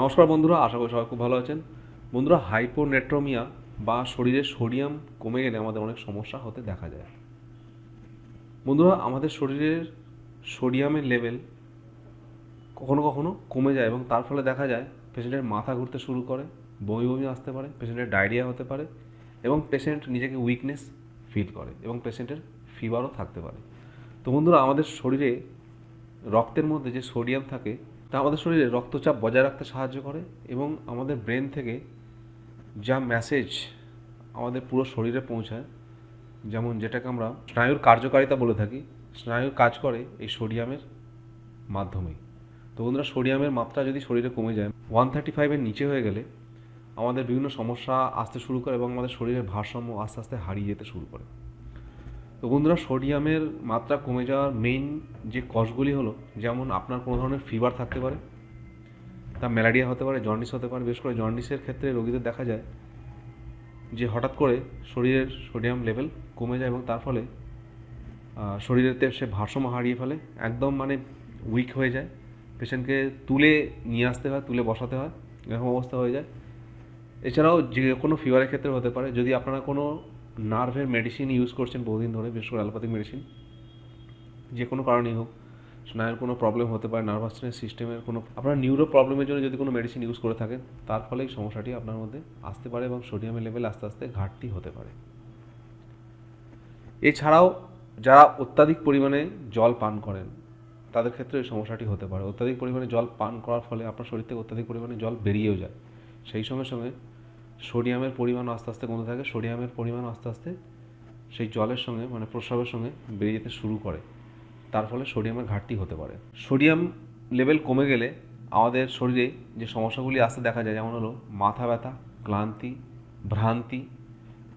নমস্কার বন্ধুরা, আশা করি সবাই খুব ভালো আছেন। বন্ধুরা হাইপোনেট্রোমিয়া বা শরীরে সোডিয়াম কমে গেলে আমাদের অনেক সমস্যা হতে দেখা যায়। বন্ধুরা, আমাদের শরীরের সোডিয়ামের লেভেল কখনো কখনো কমে যায় এবং তার ফলে দেখা যায় পেশেন্টের মাথা ঘুরতে শুরু করে, বমি বমি আসতে পারে পেশেন্টের ডায়রিয়া হতে পারে এবং পেশেন্ট নিজেকে উইকনেস ফিল করে এবং পেশেন্টের ফিভারও থাকতে পারে। তো বন্ধুরা, আমাদের শরীরে রক্তের মধ্যে যে সোডিয়াম থাকে তা আমাদের শরীরে রক্তচাপ বজায় রাখতে সাহায্য করে এবং আমাদের ব্রেন থেকে যা মেসেজ আমাদের পুরো শরীরে পৌঁছায়, যেমন যেটাকে আমরা স্নায়ুর কার্যকারিতা বলে থাকি স্নায়ুর কাজ করে এই সোডিয়ামের মাধ্যমেই। তো বন্ধুরা, সোডিয়ামের মাত্রা যদি শরীরে কমে যায় ওয়ান থার্টি ফাইভের নিচে হয়ে গেলে আমাদের বিভিন্ন সমস্যা আসতে শুরু করে এবং আমাদের শরীরের ভারসাম্য আস্তে আস্তে হারিয়ে যেতে শুরু করে। তো বন্ধুরা সোডিয়ামের মাত্রা কমে যাওয়ার মেইন যে কজগুলি হলো, যেমন আপনার কোনো ধরনের ফিভার থাকতে পারে, তা ম্যালেরিয়া হতে পারে জন্ডিস হতে পারে, বিশেষ করে জন্ডিসের ক্ষেত্রে রোগীদের দেখা যায় যে হঠাৎ করে শরীরের সোডিয়াম লেভেল কমে যায় এবং তার ফলে শরীরেতে সে ভারসাম্য হারিয়ে ফেলে, একদম মানে উইক হয়ে যায়। পেশেন্টকে তুলে নিয়ে আসতে হয়, তুলে বসাতে হয়, এরকম অবস্থা হয়ে যায়। এছাড়াও যে কোনো ফিভারের ক্ষেত্রে হতে পারে। যদি আপনারা কোনো নার্ভের মেডিসিন ইউজ করছেন বহুদিন ধরে, বিশেষ করে অ্যালোপ্যাথিক মেডিসিন যে কোনো কারণেই হোক, স্নায়ুর কোনো প্রবলেম হতে পারে নার্ভাস সিস্টেমের কোনো আপনার নিউরো প্রবলেমের জন্য যদি কোনো মেডিসিন ইউজ করে থাকেন, তার ফলে এই সমস্যাটি আপনার মধ্যে আসতে পারে এবং সোডিয়ামের লেভেল আস্তে আস্তে ঘাটতি হতে পারে। এছাড়াও, যারা অত্যাধিক পরিমাণে জল পান করেন, তাদের ক্ষেত্রে এই সমস্যাটি হতে পারে। অত্যাধিক পরিমাণে জল পান করার ফলে আপনার শরীর থেকে অত্যাধিক পরিমাণে জল বেরিয়েও যায়। সেই সঙ্গে সঙ্গে সোডিয়ামের পরিমাণ আস্তে আস্তে কমতে থাকে, সোডিয়ামের পরিমাণ আস্তে আস্তে সেই জলের সঙ্গে মানে প্রস্রাবের সঙ্গে বেড়ে যেতে শুরু করে। তার ফলে সোডিয়ামের ঘাটতি হতে পারে। সোডিয়াম লেভেল কমে গেলে আমাদের শরীরে যে সমস্যাগুলি আসতে দেখা যায়, যেমন হলো মাথা ব্যথা, ক্লান্তি, ভ্রান্তি,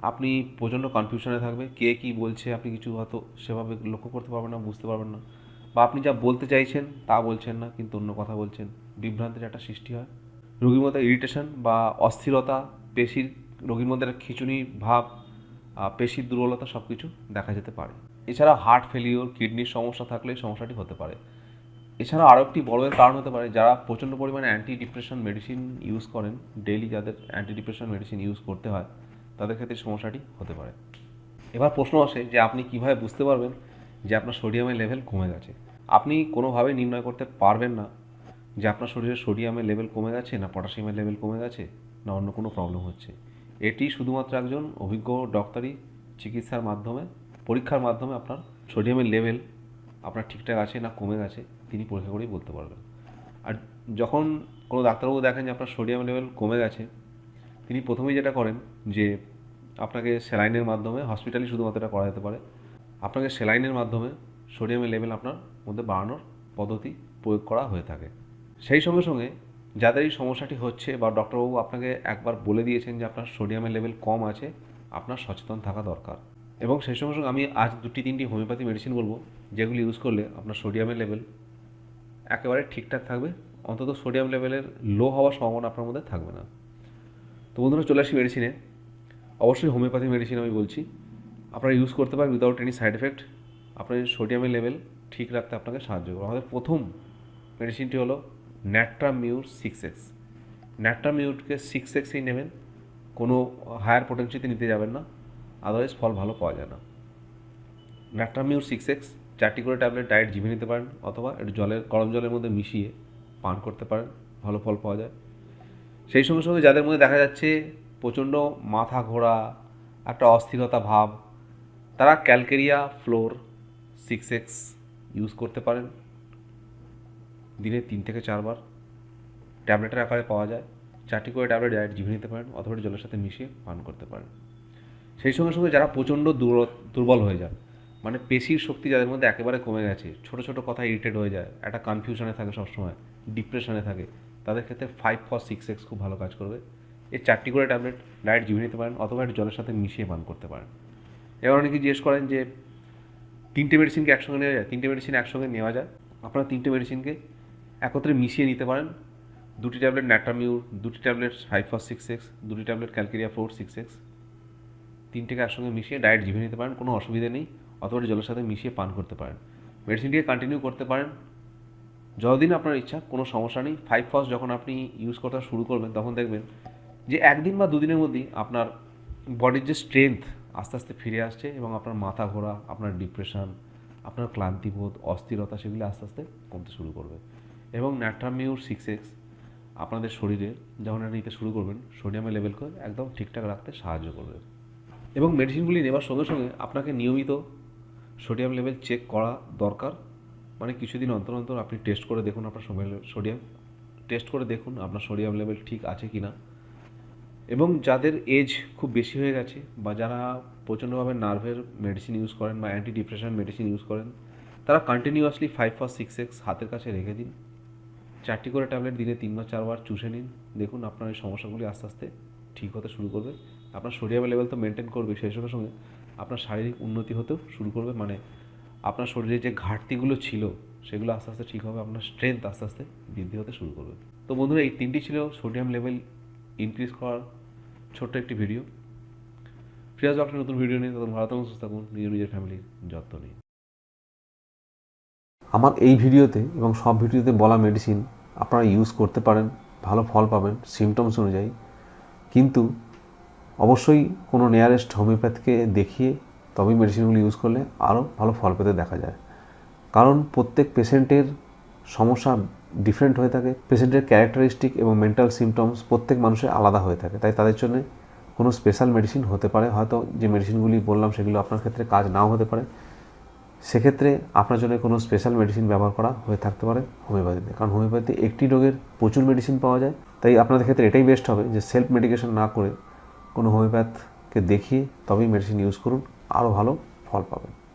আপনি প্রচণ্ড কনফিউশনে থাকবে, কে কী বলছে, আপনি কিছু হয়তো সেভাবে লক্ষ্য করতে পারবেন না, বুঝতে পারবেন না, বা আপনি যা বলতে চাইছেন তা বলছেন না, কিন্তু অন্য কথা বলছেন। বিভ্রান্তির একটা সৃষ্টি হয়। রোগীর মধ্যে ইরিটেশন বা অস্থিরতা পেশির রোগীর মধ্যে একটা খিচুনি ভাব পেশির দুর্বলতা সব কিছু দেখা যেতে পারে। এছাড়া হার্ট ফেলিওর কিডনির সমস্যা থাকলে সমস্যাটি হতে পারে। এছাড়া আরও একটি বড় কারণ হতে পারে, যারা প্রচণ্ড পরিমাণে অ্যান্টি ডিপ্রেশন মেডিসিন ইউজ করেন ডেইলি যাদের অ্যান্টি ডিপ্রেশন মেডিসিন ইউজ করতে হয়, তাদের ক্ষেত্রে সমস্যাটি হতে পারে। এবার প্রশ্ন আসে যে আপনি কীভাবে বুঝতে পারবেন যে আপনার সোডিয়ামের লেভেল কমে গেছে? আপনি কোনোভাবে নির্ণয় করতে পারবেন না যে আপনার শরীরে সোডিয়ামের লেভেল কমে গেছে না পটাশিয়ামের লেভেল কমে গেছে? না অন্য কোনো প্রবলেম হচ্ছে। এটি শুধুমাত্র একজন অভিজ্ঞ ডক্টরি চিকিৎসার মাধ্যমে, পরীক্ষার মাধ্যমে আপনার সোডিয়ামের লেভেল আপনার ঠিকঠাক আছে না কমে গেছে, তিনি পরীক্ষা করেই বলতে পারবেন। আর যখন কোনো ডাক্তারবাবু দেখেন যে আপনার সোডিয়াম লেভেল কমে গেছে, তিনি প্রথমেই যেটা করেন যে আপনাকে স্যালাইনের মাধ্যমে হসপিটালে শুধুমাত্র এটা করা যেতে পারে। আপনাকে স্যালাইনের মাধ্যমে সোডিয়ামের লেভেল আপনার মধ্যে বাড়ানোর পদ্ধতি প্রয়োগ করা হয়ে থাকে। সেই সঙ্গে সঙ্গে যাদের এই সমস্যাটি হচ্ছে বা ডক্টরবাবু আপনাকে একবার বলে দিয়েছেন যে আপনার সোডিয়ামের লেভেল কম আছে, আপনার সচেতন থাকা দরকার। এবং সেই সঙ্গে সঙ্গে আমি আজ দুটি তিনটি হোমিওপ্যাথি মেডিসিন বলব, যেগুলি ইউজ করলে আপনার সোডিয়ামের লেভেল একেবারে ঠিকঠাক থাকবে, অন্তত সোডিয়াম লেভেলের লো হওয়ার সম্ভাবনা আপনার মধ্যে থাকবে না। তো বন্ধুরা, চলে আসি মেডিসিনে অবশ্যই হোমিওপ্যাথি মেডিসিন আমি বলছি। আপনারা ইউজ করতে পারেন উইদাউট এনি সাইড এফেক্ট আপনার সোডিয়ামের লেভেল ঠিক রাখতে আপনাকে সাহায্য করবে। আমাদের প্রথম মেডিসিনটি হলো ন্যাট্রামিউর সিক্স এক্স ন্যাট্রামিউরকে সিক্স এক্সেই নেবেন, কোনো হায়ার পোটেন্সিতে নিতে যাবেন না আদারওয়াইজ ফল ভালো পাওয়া যায় না। ন্যাট্রামিউর সিক্স এক্স চারটি করে ট্যাবলেট ডায়েট জিভে নিতে পারেন, অথবা একটু জলের, গরম জলের মধ্যে মিশিয়ে পান করতে পারেন, ভালো ফল পাওয়া যায়। সেই সঙ্গে সঙ্গে যাদের মধ্যে দেখা যাচ্ছে প্রচণ্ড মাথা ঘোরা, একটা অস্থিরতা ভাব, তারা calcarea fluor six X use করতে পারেন। দিনে তিন থেকে চারবার ট্যাবলেটের আকারে পাওয়া যায়। চারটি করে ট্যাবলেট ডায়েট জিভে নিতে পারেন অথবা জলের সাথে মিশিয়ে পান করতে পারেন। সেই সঙ্গে সঙ্গে যারা প্রচণ্ড দুর্বল হয়ে যান মানে পেশির শক্তি যাদের মধ্যে একেবারে কমে গেছে, ছোট ছোট কথা ইরিটেড হয়ে যায়, একটা কনফিউশনে থাকে সবসময় ডিপ্রেশনে থাকে, তাদের ক্ষেত্রে ফাইভ ফর সিক্স এক্স খুব ভালো কাজ করবে। এই চারটি করে ট্যাবলেট ডায়েট জিভে নিতে পারেন অথবা একটু জলের সাথে মিশিয়ে পান করতে পারেন। এবার অনেকে জিজ্ঞেস করেন যে, তিনটে মেডিসিনকে একসঙ্গে নেওয়া যায়? তিনটে মেডিসিন একসঙ্গে নেওয়া যায়। আপনারা তিনটে মেডিসিনকে একত্রে মিশিয়ে নিতে পারেন। দুটি ট্যাবলেট ন্যাট্রামিউর, দুটি tablet five for six X, দুটি tablet calcarea fluor six X. তিনটেকে একসঙ্গে মিশিয়ে ডায়েট জিভে নিতে পারেন, কোনো অসুবিধা নেই। অথবা জলের সাথে মিশিয়ে পান করতে পারেন। মেডিসিনটিকে কন্টিনিউ করতে পারেন। যতদিন আপনার ইচ্ছা, কোনো সমস্যা নেই। ফাইভ ফার্স্ট যখন আপনি ইউজ করতে শুরু করবেন, তখন দেখবেন যে একদিন বা দুদিনের মধ্যেই আপনার বডির যে স্ট্রেংথ আস্তে আস্তে ফিরে আসছে এবং আপনার মাথা ঘোরা, আপনার ডিপ্রেশন আপনার ক্লান্তিবোধ, অস্থিরতা, সেগুলি আস্তে আস্তে কমতে শুরু করবে। এবং ন্যাট্রামিউর সিক্স এক্স আপনাদের শরীরে যখন এটা নিতে শুরু করবেন সোডিয়ামের লেভেলকে একদম ঠিকঠাক রাখতে সাহায্য করবে। এবং মেডিসিনগুলি নেবার সঙ্গে সঙ্গে আপনাকে নিয়মিত সোডিয়াম লেভেল চেক করা দরকার। মানে কিছুদিন অন্তর অন্তর আপনি টেস্ট করে দেখুন আপনার সোডিয়াম টেস্ট করে দেখুন আপনার সোডিয়াম লেভেল ঠিক আছে কি না এবং যাদের এজ খুব বেশি হয়ে গেছে বা যারা প্রচণ্ডভাবে নার্ভের মেডিসিন ইউজ করেন বা অ্যান্টি ডিপ্রেশন মেডিসিন ইউজ করেন, তারা continuously five for six X হাতের কাছে রেখে দিন। চারটি করে ট্যাবলেট দিনে তিনবার, চারবার চুষে নিন। দেখুন আপনার এই সমস্যাগুলি আস্তে আস্তে ঠিক হতে শুরু করবে। আপনার সোডিয়াম লেভেল তো মেনটেন করবে, সেই সঙ্গে সঙ্গে আপনার শারীরিক উন্নতি হতেও শুরু করবে। মানে আপনার শরীরে যে ঘাটতিগুলো ছিল, সেগুলো আস্তে আস্তে ঠিক হবে, আপনার স্ট্রেংথ আস্তে আস্তে বৃদ্ধি হতে শুরু করবে। তো বন্ধুরা, এই তিনটি ছিল সোডিয়াম লেভেল ইনক্রিজ করার ছোট্ট একটি ভিডিও ফিরাজ একটা নতুন ভিডিও নিয়ে তখন ভালো থাকুন, সুস্থ থাকুন, নিজের নিজের ফ্যামিলির যত্ন নিন। আমার এই ভিডিওতে এবং সব ভিডিওতে বলা মেডিসিন আপনারা ইউজ করতে পারেন, ভালো ফল পাবেন সিমটমস অনুযায়ী। কিন্তু অবশ্যই কোনো নিয়ারেস্ট হোমিওপ্যাথকে দেখিয়ে তবেই মেডিসিনগুলো ইউজ করলে আরও ভালো ফল পেতে দেখা যায়। কারণ প্রত্যেক পেশেন্টের সমস্যা ডিফারেন্ট হয়ে থাকে পেশেন্টের ক্যারেক্টারিস্টিক এবং মেন্টাল সিমটমস প্রত্যেক মানুষের আলাদা হয়ে থাকে। তাই তাদের জন্য কোনো স্পেশাল মেডিসিন হতে পারে, হয়তো যে মেডিসিনগুলি বললাম সেগুলো আপনার ক্ষেত্রে কাজ নাও হতে পারে। সেক্ষেত্রে আপনার জন্য কোনো স্পেশাল মেডিসিন ব্যবহার করা হয়ে থাকতে পারে হোমিওপ্যাথিতে কারণ হোমিওপ্যাথিতে একটি রোগের প্রচুর মেডিসিন পাওয়া যায়। তাই আপনাদের ক্ষেত্রে এটাই বেস্ট হবে যে সেলফ মেডিকেশন না করে কোনো হোমিওপ্যাথকে দেখিয়ে তবেই মেডিসিন ইউজ করুন। আরও ভালো ফল পাবেন।